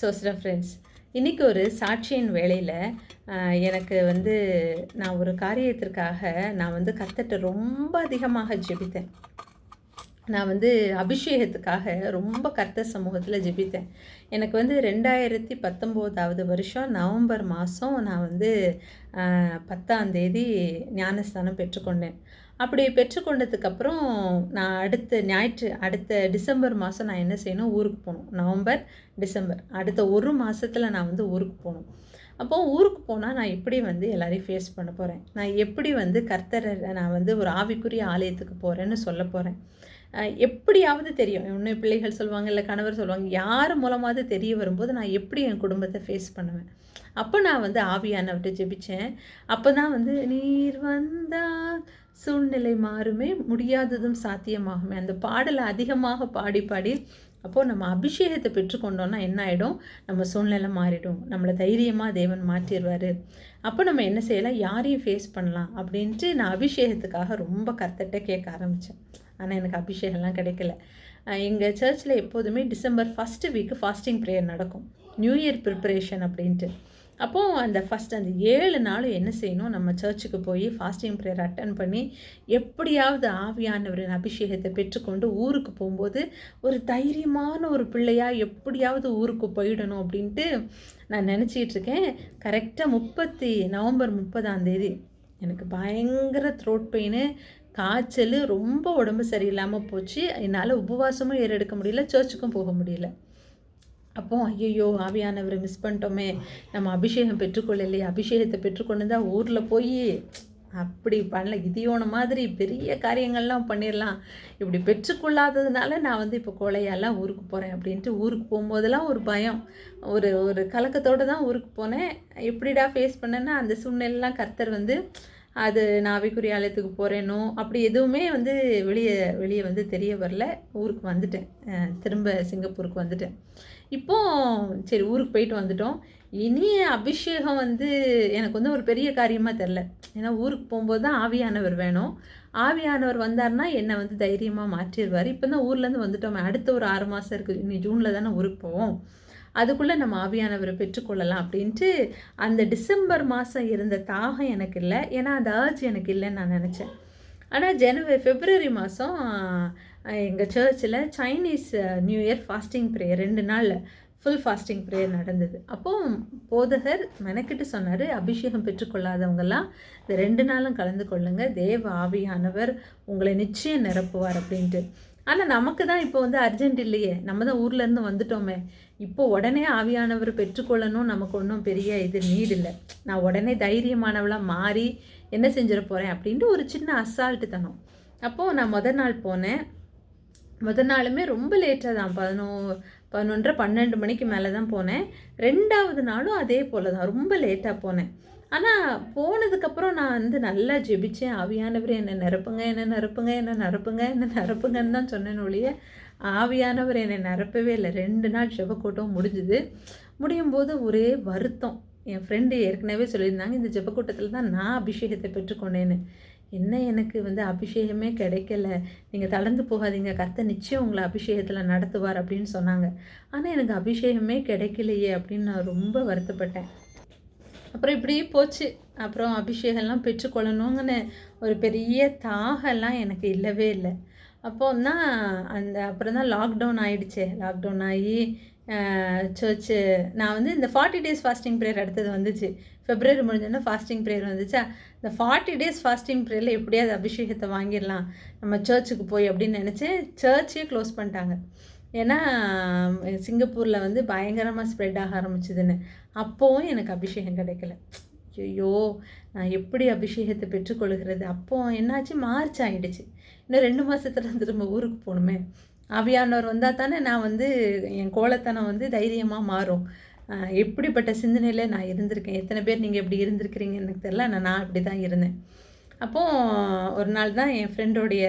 சோஸ்ரா friends இன்றைக்கி ஒரு சாட்சியின் வேலையில் எனக்கு வந்து நான் ஒரு காரியத்திற்காக நான் வந்து கத்தட்ட ரொம்ப அதிகமாக ஜெபித்தேன். நான் வந்து அபிஷேகத்துக்காக ரொம்ப கர்த்தர் சமூகத்தில் ஜெபித்தேன். எனக்கு வந்து ரெண்டாயிரத்தி பத்தொம்போதாவது வருஷம் நவம்பர் மாதம் நான் வந்து பத்தாந்தேதி ஞானஸ்தானம் பெற்றுக்கொண்டேன். அப்படி பெற்றுக்கொண்டதுக்கப்புறம் நான் அடுத்த ஞாயிற்று அடுத்த டிசம்பர் மாதம் நான் என்ன செய்யணும்? ஊருக்கு போகணும். November December. அடுத்த ஒரு மாதத்தில் நான் வந்து ஊருக்கு போகணும். அப்போது ஊருக்கு போனால் நான் எப்படி வந்து எல்லாரையும் ஃபேஸ் பண்ண போகிறேன் நான் எப்படி வந்து கர்த்தரை நான் வந்து ஒரு ஆவிக்குரிய ஆலயத்துக்கு போகிறேன்னு சொல்ல போகிறேன் எப்படியாவது தெரியும். இன்னும் பிள்ளைகள் சொல்லுவாங்க இல்லை கணவர் சொல்லுவாங்க யார் மூலமாவது தெரிய வரும்போது நான் எப்படி என் குடும்பத்தை ஃபேஸ் பண்ணுவேன்? அப்போ நான் வந்து ஆவியானவர்கிட்ட ஜெபித்தேன் அப்போ தான் வந்து நீர் வந்தால் சூழ்நிலை மாறுமே முடியாததும் சாத்தியமாகுமே. அந்த பாடலை அதிகமாக பாடி பாடி அப்போது நம்ம அபிஷேகத்தை பெற்றுக்கொண்டோன்னா என்ன ஆகிடும் நம்ம சூழ்நிலை மாறிடும். நம்மளை தைரியமாக தேவன் மாற்றிடுவார் அப்போ நம்ம என்ன செய்யலாம்? யாரையும் ஃபேஸ் பண்ணலாம். அப்படின்ட்டு நான் அபிஷேகத்துக்காக ரொம்ப கர்த்தட்ட கேட்க ஆரம்பித்தேன் ஆனால் எனக்கு அபிஷேகம்லாம் கிடைக்கல. எங்கள் சர்ச்சில் எப்போதுமே December first week fasting prayer நடக்கும். நியூ இயர் ப்ரிப்பரேஷன் அப்படின்ட்டு. அப்போது அந்த ஃபஸ்ட் அந்த ஏழு நாளும் என்ன செய்யணும்? நம்ம சர்ச்சுக்கு போய் ஃபாஸ்டிங் ப்ரேயர் அட்டன் பண்ணி எப்படியாவது ஆவியானவரின் அபிஷேகத்தை பெற்றுக்கொண்டு ஊருக்கு போகும்போது ஒரு தைரியமான ஒரு பிள்ளையாக எப்படியாவது ஊருக்கு போயிடணும் அப்படின்ட்டு நான் நினச்சிக்கிட்டு இருக்கேன். கரெக்டாக முப்பத்தி நவம்பர் முப்பதாம் தேதி. எனக்கு பயங்கர த்ரோட் பெயின் காய்ச்சல் ரொம்ப உடம்பு சரியில்லாமல் போச்சு. என்னால் உபவாசமும் ஏறெடுக்க முடியல சர்ச்சுக்கும் போக முடியல. அப்போ ஐயோ ஆவியானவரை மிஸ் பண்ணிட்டோமே. நம்ம அபிஷேகம் பெற்றுக்கொள்ளலையே. அபிஷேகத்தை பெற்றுக்கொண்டு தான் ஊரில் போய் அப்படி பண்ணல. இதியோன மாதிரி பெரிய காரியங்கள்லாம் பண்ணிடலாம் இப்படி பெற்றுக்கொள்ளாததுனால நான் வந்து இப்போ கொலையெல்லாம் ஊருக்கு போகிறேன் அப்படின்ட்டு ஊருக்கு போகும்போதெல்லாம் ஒரு பயம். ஒரு ஒரு கலக்கத்தோடு தான் ஊருக்கு போனேன். எப்படிடா ஃபேஸ் பண்ணேன்னா அந்த சூழ்நிலைலாம் கர்த்தர் வந்து அது நான் ஆவிக்குரிய ஆலயத்துக்கு போகிறேனோ அப்படி எதுவுமே வந்து வெளியே வெளியே வந்து தெரிய வரல. ஊருக்கு வந்துட்டேன். திரும்ப சிங்கப்பூருக்கு வந்துட்டேன். இப்போ சரி ஊருக்கு போயிட்டு வந்துட்டோம். இனி அபிஷேகம் வந்து எனக்கு வந்து ஒரு பெரிய காரியமாக தெரில ஏன்னா ஊருக்கு போகும்போது தான் ஆவியானவர் வேணும். ஆவியானவர் வந்தார்னா என்னை வந்து தைரியமாக மாற்றிடுவார். இப்போ தான் ஊர்லேருந்து வந்துட்டோமே. அடுத்த ஒரு ஆறு மாதம் இருக்குது இனி ஜூனில் தானே ஊருக்கு போவோம். அதுக்குள்ளே நம்ம ஆவியானவரை பெற்றுக்கொள்ளலாம் அப்படின்ட்டு அந்த டிசம்பர் மாதம் இருந்த தாகம் எனக்கு இல்லை. ஏன்னா அந்த ஆர்ஜ் எனக்கு இல்லைன்னு நான் நினச்சேன். ஆனால் ஜனவரி ஃபெப்ரவரி மாதம் எங்கள் சர்ச்சில் Chinese new year fasting prayer ரெண்டு நாள் ஃபுல் ஃபாஸ்டிங் ப்ரேயர் நடந்தது. அப்போது போதகர் மெனக்கிட்டு சொன்னார் அபிஷேகம் பெற்றுக்கொள்ளாதவங்கெல்லாம் இந்த ரெண்டு நாளும் கலந்து கொள்ளுங்கள் தேவ ஆவியானவர் உங்களை நிச்சயம் நிரப்புவார் அப்படின்ட்டு. ஆனால் நமக்கு தான் இப்போ வந்து அர்ஜென்ட் இல்லையே. நம்ம தான் ஊர்லேருந்து வந்துட்டோமே. இப்போ உடனே ஆவியானவர் பெற்றுக்கொள்ளணும் நமக்கு ஒன்றும் பெரிய இது நீட் இல்லை. நான் உடனே தைரியமானவளாக மாறி என்ன செஞ்சிட போகிறேன் அப்படின்ட்டு ஒரு சின்ன அசால்ட்டு தனம். அப்போது நான் முத நாள் போனேன். முத நாளுமே ரொம்ப லேட்டாக தான். பதினோ பதினொன்றரை பன்னெண்டு மணிக்கு மேலே தான் போனேன். ரெண்டாவது நாளும் அதே போல் தான். ரொம்ப லேட்டாக போனேன். ஆனால் போனதுக்கப்புறம் நான் வந்து நல்லா ஜெபிச்சேன். ஆவியானவர் என்னை நிரப்புங்க என்ன நிரப்புங்க என்ன நிரப்புங்க என்ன நிரப்புங்கன்னு தான் சொன்னேன் ஒழிய ஆவியானவர் என்னை நிரப்பவே இல்லை. ரெண்டு நாள் ஜெபக்கூட்டம் முடிஞ்சுது. முடியும் போது ஒரே வருத்தம். என் ஃப்ரெண்டு ஏற்கனவே சொல்லியிருந்தாங்க இந்த ஜெபக்கூட்டத்தில் தான் நான் அபிஷேகத்தை பெற்றுக்கொண்டேன்னு என்ன எனக்கு வந்து அபிஷேகமே கிடைக்கல. நீங்கள் தளர்ந்து போகாதீங்க. கத்த நிச்சயம் உங்களை அபிஷேகத்தில் நடத்துவார் அப்படின்னு சொன்னாங்க. ஆனால் எனக்கு அபிஷேகமே கிடைக்கலையே அப்படின்னு நான் ரொம்ப வருத்தப்பட்டேன். அப்புறம் இப்படியே போச்சு. அப்புறம் அபிஷேகம்லாம் பெற்றுக்கொள்ளணுங்கன்னு ஒரு பெரிய தாகம்லாம் எனக்கு இல்லவே இல்லை. அப்போ தான் அந்த அப்புறம் தான் லாக்டவுன் ஆகிடுச்சு லாக்டவுன் ஆகி சர்ச்சு நான் வந்து இந்த ஃபார்ட்டி டேஸ் ஃபாஸ்டிங் ப்ரேயர் அடுத்தது வந்துச்சு. ஃபெப்ரவரி முடிஞ்சோன்னா ஃபாஸ்டிங் ப்ரேயர் வந்துச்சா? இந்த ஃபார்ட்டி டேஸ் ஃபாஸ்டிங் ப்ரேயரில் எப்படியாவது அபிஷேகத்தை வாங்கிடலாம். நம்ம சர்ச்சுக்கு போய் அப்படின்னு நினச்சேன் சர்ச்சே க்ளோஸ் பண்ணிட்டாங்க. ஏன்னா சிங்கப்பூரில் வந்து பயங்கரமாக ஸ்ப்ரெட் ஆக ஆரம்பிச்சதுன்னு. அப்போவும் எனக்கு அபிஷேகம் கிடைக்கல. ஐயோ நான் எப்படி அபிஷேகத்தை பெற்றுக்கொள்கிறது? அப்போ என்னாச்சு? மார்ச் ஆகிடுச்சு இன்னும் ரெண்டு மாதத்துல திரும்ப ஊருக்கு போகணுமே. ஆவியானவர் வந்தால் தானே நான் வந்து என் கோலத்தனம் வந்து தைரியமாக மாறும். எப்படிப்பட்ட சிந்தனையில் நான் இருந்திருக்கேன்? எத்தனை பேர் நீங்கள் இப்படி இருந்திருக்கிறீங்கன்னு எனக்கு தெரில நான் நான் அப்படி தான் இருந்தேன். அப்போது ஒரு நாள் தான் என் ஃப்ரெண்டோடைய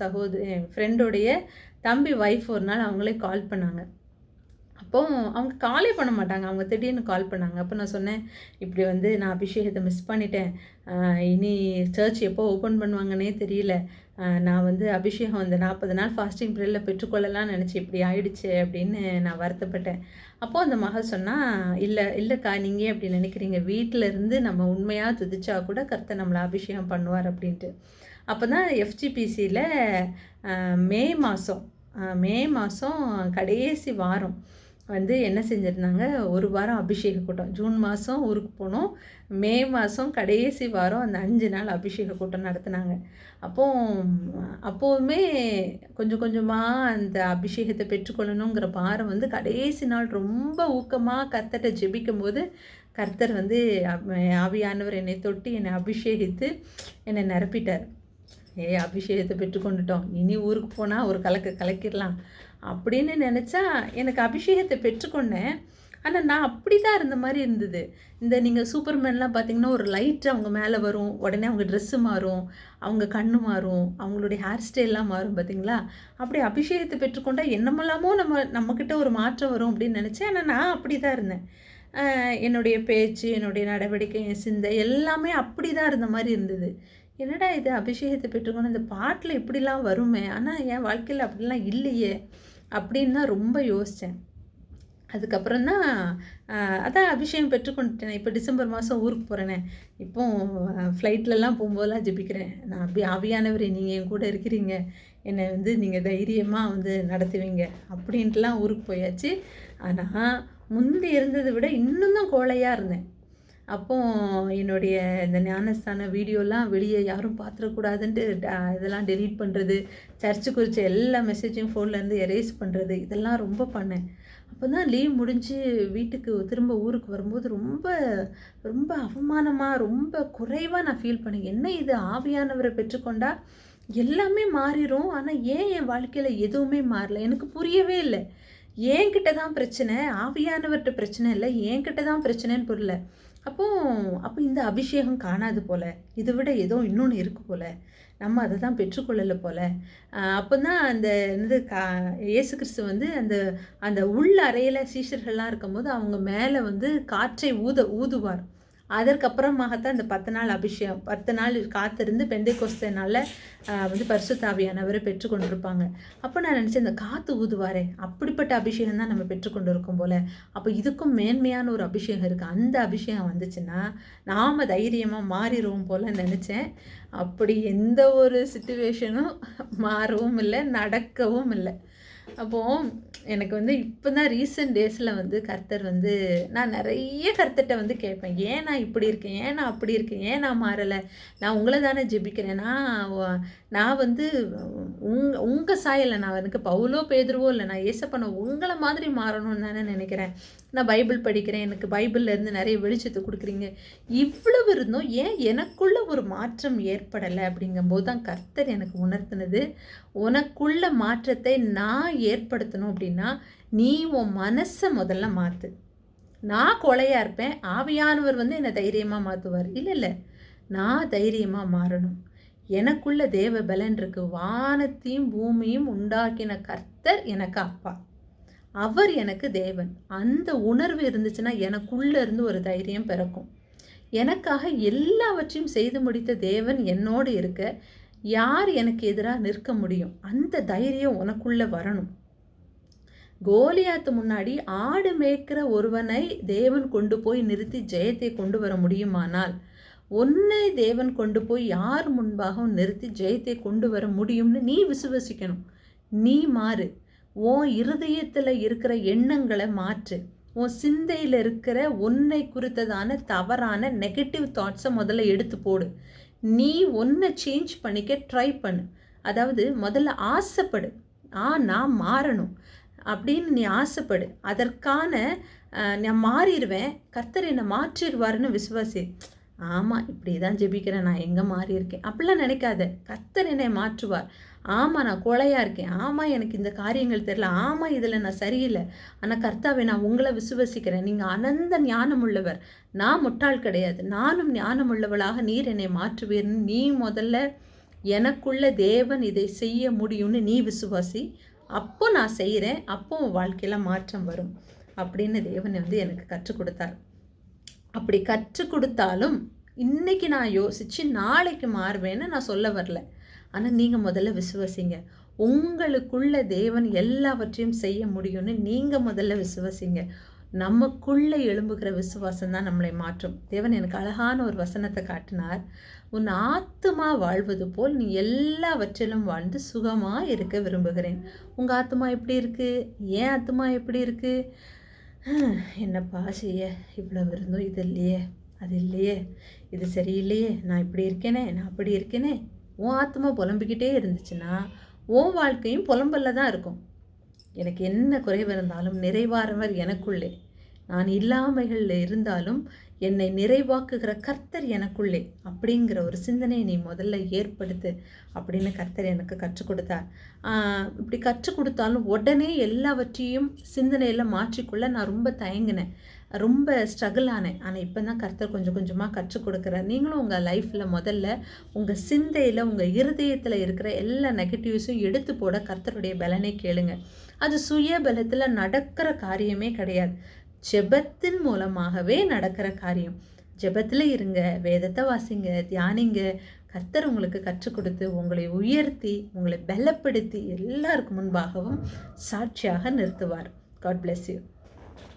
சகோதரி என் ஃப்ரெண்டோடைய தம்பி ஒய்ஃப் ஒரு நாள் அவங்களே கால் பண்ணாங்க. அப்போது அவங்க காலே பண்ண மாட்டாங்க. அவங்க திடீர்னு கால் பண்ணாங்க. அப்போ நான் சொன்னேன் இப்படி வந்து நான் அபிஷேகத்தை மிஸ் பண்ணிட்டேன். இனி சர்ச் எப்போ ஓப்பன் பண்ணுவாங்கன்னே தெரியல. நான் வந்து அபிஷேகம் அந்த நாற்பது நாள் ஃபாஸ்டிங் ப்ரேயரில் பெற்றுக்கொள்ளலாம்னு நினச்சி இப்படி ஆயிடுச்சு அப்படின்னு நான் வருத்தப்பட்டேன். அப்போது அந்த மகள் சொன்னால் இல்லை இல்லைக்கா நீங்கள் அப்படி நினைக்கிறீங்க? வீட்டில் இருந்து நம்ம உண்மையாக துதிச்சா கூட கர்த்தர் நம்மளை அபிஷேகம் பண்ணுவார் அப்படின்ட்டு. அப்போ தான் எஃப்ஜிபிசியில் மே மாதம் மே மாதம் கடைசி வாரம் வந்து என்ன செஞ்சுருந்தாங்க? ஒரு வாரம் அபிஷேக கூட்டம். ஜூன் மாதம் ஊருக்கு போனோம். மே மாதம் கடைசி வாரம் அந்த அஞ்சு நாள் அபிஷேக கூட்டம் நடத்துனாங்க. அப்போ அப்போவுமே கொஞ்சம் கொஞ்சமாக அந்த அபிஷேகத்தை பெற்றுக்கொள்ளணுங்கிற பாரம் வந்து கடைசி நாள் ரொம்ப ஊக்கமாக கர்த்தர்கிட்ட ஜெபிக்கும் போது கர்த்தர் வந்து ஆவியானவர் என்னை தொட்டு என்னை அபிஷேகித்து என்னை நிரப்பிட்டார். ஏ அபிஷேகத்தை பெற்றுக்கொண்டுட்டோம். இனி ஊருக்கு போனால் ஒரு கலக்க கலக்கிடலாம் அப்படின்னு நினச்சா எனக்கு அபிஷேகத்தை பெற்றுக்கொண்டேன். ஆனால் நான் அப்படி தான் இருந்த மாதிரி இருந்தது. இந்த நீங்கள் சூப்பர்மேன்லாம் பார்த்தீங்கன்னா ஒரு லைட் அவங்க மேலே வரும் உடனே அவங்க ட்ரெஸ்ஸு மாறும் அவங்க கண்ணு மாறும் அவங்களுடைய ஹேர் ஸ்டைல்லாம் மாறும் பார்த்தீங்களா அப்படி அபிஷேகத்தை பெற்றுக்கொண்டால் என்னமெல்லாமோ நம்ம நம்மக்கிட்ட ஒரு மாற்றம் வரும் அப்படின்னு நினச்சேன். ஆனால் நான் அப்படி தான் இருந்தேன் என்னுடைய பேச்சு என்னுடைய நடவடிக்கை என் சிந்தை எல்லாமே அப்படி தான் இருந்த மாதிரி இருந்தது. என்னடா இது அபிஷேகத்தை பெற்றுக்கணும் இந்த பாட்டில் இப்படிலாம் வருமே? ஆனால் என் வாழ்க்கையில் அப்படிலாம் இல்லையே அப்படின்னு தான் ரொம்ப யோசித்தேன் அதுக்கப்புறம் தான் அதான் அபிஷேகம் பெற்றுக்கொண்டுட்டேன். இப்போ டிசம்பர் மாதம் ஊருக்கு போகிறேனே இப்போ ஃப்ளைட்லலாம் போகும்போதெல்லாம் ஜெபிக்கிறேன். நான் அப்படி ஆவியானவர் நீங்கள் என் கூட இருக்கிறீங்க. என்னை வந்து நீங்கள் தைரியமாக வந்து நடத்துவீங்க அப்படின்ட்டுலாம் ஊருக்கு போயாச்சு. ஆனால் முந்தி இருந்ததை விட இன்னும் தான் கோழையாக இருந்தேன். அப்போ என்னுடைய இந்த ஞானஸ்தான வீடியோலாம் வெளியே யாரும் பார்த்துடக்கூடாதுன்ட்டு இதெல்லாம் டெலீட் பண்ணுறது சர்ச்சு குறித்த எல்லா மெசேஜையும் ஃபோன்லேருந்து எரேஸ் பண்ணுறது இதெல்லாம் ரொம்ப பண்ணேன். அப்போ தான் லீவ் முடிஞ்சு வீட்டுக்கு திரும்ப ஊருக்கு வரும்போது ரொம்ப ரொம்ப அவமானமாக ரொம்ப குறைவாக நான் ஃபீல் பண்ணேன். என்ன இது ஆவியானவரை பெற்றுக்கொண்டா? எல்லாமே மாறிடும் ஆனால் ஏன் என் வாழ்க்கையில் எதுவுமே மாறல? எனக்கு புரியவே இல்லை. என்கிட்ட தான் பிரச்சனை ஆவியானவர்கிட்ட பிரச்சனை இல்லை. என்கிட்ட தான் பிரச்சனைன்னு புரியல. அப்போ அப்போ இந்த அபிஷேகம் காணாது போல். இதை விட ஏதோ இன்னொன்று இருக்குது போல். நம்ம அதை தான் பெற்றுக்கொள்ளலை போல். அப்போ தான் அந்த என்னது கா இயேசு கிறிஸ்து வந்து அந்த அந்த உள் அறையில் சீஷர்கள்லாம் இருக்கும்போது அவங்க மேலே வந்து காற்றை ஊத ஊதுவார். அதற்கப்புறமாகத்தான் இந்த பத்து நாள் அபிஷேகம் பத்து நாள் காத்திருந்து பெந்தை கொஸ்தனால வந்து பரிசுத்தாவியானவரை பெற்றுக்கொண்டிருப்பாங்க. அப்போ நான் நினச்சேன் இந்த காற்று ஊதுவாரே அப்படிப்பட்ட அபிஷேகம் தான் நம்ம பெற்றுக்கொண்டு இருக்கோம் போல். அப்போ இதுக்கும் மேன்மையான ஒரு அபிஷேகம் இருக்குது அந்த அபிஷேகம் வந்துச்சுன்னா நாம் தைரியமாக மாறிடுவோம் போல் நினச்சேன். அப்படி எந்த ஒரு சுச்சுவேஷனும் மாறவும் இல்லை நடக்கவும் இல்லை. அப்போது எனக்கு வந்து இப்போ தான் ரீசெண்ட் டேஸில் வந்து கர்த்தர் வந்து நான் நிறைய கர்த்தர்கிட்ட வந்து கேட்பேன். ஏன் நான் இப்படி இருக்கேன்? ஏன் நான் அப்படி இருக்கேன்? ஏன் நான் மாறலை? நான் உங்களை தானே ஜெபிக்கிறேன். நான் நான் வந்து உங் உங்கள் சாயலை நான் எனக்கு பவுலோ பேதுருவோ இல்லை நான் ஏசப்பண்ண உங்களை மாதிரி மாறணும்னு தானே நினைக்கிறேன். நான் பைபிள் படிக்கிறேன். எனக்கு பைபிள்லேருந்து நிறைய வெளிச்சத்தை கொடுக்குறீங்க. இவ்வளவு இருந்தும் ஏன் எனக்குள்ள ஒரு மாற்றம் ஏற்படலை? அப்படிங்கும்போது தான் கர்த்தர் எனக்கு உணர்த்தினது. உனக்குள்ள மாற்றத்தை நான் ஏற்படுத்தணும் அப்படின்னா நீ உன் மனசை முதல்ல மாற்று நான் கொலையாக இருப்பேன் ஆவியானவர் வந்து என்னை தைரியமாக மாற்றுவார் இல்லை இல்லை. நான் தைரியமாக மாறணும். எனக்குள்ள தேவ பலன் இருக்கு. வானத்தையும் பூமியும் உண்டாக்கின கர்த்தர் எனக்கு அப்பா. அவர் எனக்கு தேவன். அந்த உணர்வு இருந்துச்சுன்னா எனக்குள்ளே இருந்து ஒரு தைரியம் பிறக்கும். எனக்காக எல்லாவற்றையும் செய்து முடித்த தேவன் என்னோடு இருக்க யார் எனக்கு எதிராக நிற்க முடியும்? அந்த தைரியம் உனக்குள்ளே வரணும். கோலியாத்து முன்னாடி ஆடு மேய்க்கிற ஒருவனை தேவன் கொண்டு போய் நிறுத்தி ஜெயத்தை கொண்டு வர முடியுமானால் உன்னை தேவன் கொண்டு போய் யார் முன்பாகவும் நிறுத்தி ஜெயத்தை கொண்டு வர முடியும்னு நீ விசுவசிக்கணும். நீ மாறு. உன் இருதயத்தில் இருக்கிற எண்ணங்களை மாற்று. உன் சிந்தையில் இருக்கிற உன்னை குறித்ததான தவறான நெகட்டிவ் தாட்ஸை முதல்ல எடுத்து போடு. நீ ஒன்றை சேஞ்ச் பண்ணிக்க ட்ரை பண்ணு. அதாவது முதல்ல ஆசைப்படு. ஆ நான் மாறணும். அப்படின்னு நீ ஆசைப்படு. அதற்கான நான் மாறிடுவேன் கர்த்தர் என்னை மாற்றிடுவாருன்னு விசுவாசி. ஆமாம் இப்படி தான் ஜெபிக்கிறேன். நான் எங்கே மாறி இருக்கேன் அப்படிலாம் நினைக்காத. கர்த்தர் என்னை மாற்றுவார். ஆமாம் நான் கொலையாக இருக்கேன். ஆமாம் எனக்கு இந்த காரியங்கள் தெரில ஆமாம் இதில் நான் சரியில்லை. ஆனால் கர்த்தாவை நான் உங்களை விசுவசிக்கிறேன். நீங்கள் அனந்த ஞானம் உள்ளவர் நான் முட்டாள் கிடையாது. நானும் ஞானம் உள்ளவளாக நீர் என்னை மாற்றுவீர்னு நீ முதல்ல எனக்குள்ள தேவன் இதை செய்ய முடியும்னு நீ விசுவாசி. அப்போ நான் செய்கிறேன் அப்போ வாழ்க்கையில் மாற்றம் வரும் அப்படின்னு தேவன் வந்து எனக்கு கற்றுக் கொடுத்தார். அப்படி கற்றுக் கொடுத்தாலும் இன்னைக்கு நான் யோசித்து நாளைக்கு மாறுவேன்னு நான் சொல்ல வரல. ஆனால் நீங்கள் முதல்ல விசுவசிங்க. உங்களுக்குள்ள தேவன் எல்லாவற்றையும் செய்ய முடியும்னு நீங்கள் முதல்ல விசுவசிங்க. நமக்குள்ளே எழும்புகிற விசுவாசம் தான் நம்மளை மாற்றும். தேவன் எனக்கு அழகான ஒரு வசனத்தை காட்டினார். உன் ஆத்துமா வாழ்வது போல் நீ எல்லாவற்றிலும் வாழ்ந்து சுகமாக இருக்க விரும்புகிறேன். உங்கள் ஆத்துமா எப்படி இருக்குது ஏன் ஆத்துமா எப்படி இருக்குது என்னப்பா செய்ய? இவ்வளோ இருந்தும் இது இல்லையே. அது இல்லையே. இது சரியில்லையே. நான் இப்படி இருக்கேனே நான் அப்படி இருக்கேனே. உன் ஆத்மா புலம்பிக்கிட்டே இருந்துச்சுன்னா உன் வாழ்க்கையும் புலம்பல்ல தான் இருக்கும். எனக்கு என்ன குறைவு இருந்தாலும் நிறைவாரவர் எனக்குள்ளே. நான் இல்லாமைகளில் இருந்தாலும் என்னை நிறைவாக்குகிற கர்த்தர் எனக்குள்ளே. அப்படிங்கிற ஒரு சிந்தனையை நீ முதல்ல ஏற்படுத்து அப்படின்னு கர்த்தர் எனக்கு கற்றுக் கொடுத்தார். இப்படி கற்றுக் கொடுத்தாலும் உடனே எல்லாவற்றையும் சிந்தனையில் மாற்றிக்கொள்ள நான் ரொம்ப தயங்கினேன். ரொம்ப ஸ்ட்ரகிள் ஆனேன். ஆனால் இப்போ தான் கர்த்தர் கொஞ்சம் கொஞ்சமாக கற்றுக் கொடுக்குறார். நீங்களும் உங்கள் லைஃப்பில் முதல்ல உங்கள் சிந்தையில் உங்கள் இருதயத்தில் இருக்கிற எல்லா நெகட்டிவ்ஸும் எடுத்து போட கர்த்தருடைய பலனை கேளுங்க. அது சுய பலத்தில் நடக்கிற காரியமே கிடையாது. ஜெபத்தின் மூலமாகவே நடக்கிற காரியம். ஜெபத்தில் இருங்க வேதத்தை வாசிங்க தியானிங்க. கர்த்தர் உங்களுக்கு கற்றுக் கொடுத்து உங்களை உயர்த்தி உங்களை பலப்படுத்தி எல்லாருக்கும் முன்பாகவும் சாட்சியாக நிறுத்துவார். God bless you